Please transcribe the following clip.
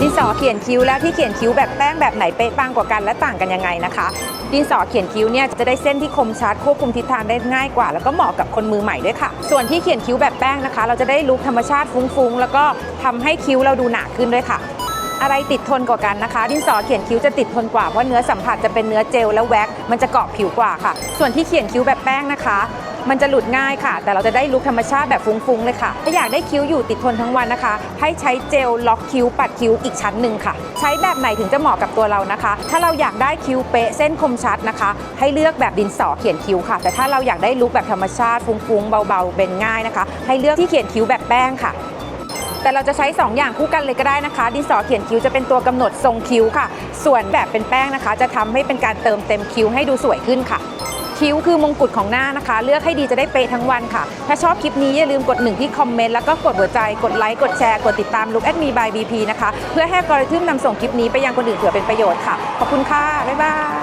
ดินสอเขียนคิ้วแล้วที่เขียนคิ้วแบบแป้งแบบไหนเป๊ะปังกว่ากันและต่างกันยังไงนะคะ ดินสอเขียนคิ้วเนี่ยจะได้เส้นที่คมชัดควบคุมทิศทางได้ง่ายกว่า แล้วก็เหมาะกับคนมือใหม่ด้วยค่ะ ส่วนที่เขียนคิ้วแบบแป้งนะคะ เราจะได้ลุคธรรมชาติฟุ้งๆ แล้วก็ทำให้คิ้วเราดูหนาขึ้นด้วยค่ะอะไรติดทนกว่ากันนะคะ ดินสอเขียนคิ้วจะติดทนกว่าเพราะเนื้อสัมผัสจะเป็นเนื้อเจลและแว็กซ์มันจะเกาะผิวกว่าค่ะ ส่วนที่เขียนคิ้วแบบแป้งนะคะ มันจะหลุดง่ายค่ะ แต่เราจะได้ลุคธรรมชาติแบบฟุ้งๆเลยค่ะ ถ้าอยากได้คิ้วอยู่ติดทนทั้งวันนะคะ ให้ใช้เจลล็อกคิ้วปัดคิ้วอีกชั้นหนึ่งค่ะ ใช้แบบไหนถึงจะเหมาะกับตัวเรานะคะ ถ้าเราอยากได้คิ้วเป๊ะเส้นคมชัดนะคะ ให้เลือกแบบดินสอเขียนคิ้วค่ะ แต่ถ้าเราอยากได้ลุคแบบธรรมชาติฟุ้งๆเบาๆเป็นง่ายนะคะ ให้เลือกที่เขียนคิ้วแบบแป้งค่ะแต่เราจะใช้ 2 อย่างคู่กันเลยก็ได้นะคะ ดินสอเขียนคิ้วจะเป็นตัวกำหนดทรงคิ้วค่ะ ส่วนแบบเป็นแป้งนะคะ จะทำให้เป็นการเติมเต็มคิ้วให้ดูสวยขึ้นค่ะ คิ้วคือมงกุฎของหน้านะคะ เลือกให้ดีจะได้เป๊ะทั้งวันค่ะ ถ้าชอบคลิปนี้อย่าลืมกดหนึ่งที่คอมเมนต์แล้วก็กดหัวใจกดไลค์กดแชร์กดติดตามลุคแอดมีบายบีพีนะคะเพื่อให้กริทึมนำส่งคลิปนี้ไปยังคนอื่นเผื่อเป็นประโยชน์ค่ะขอบคุณค่ะบ๊ายบาย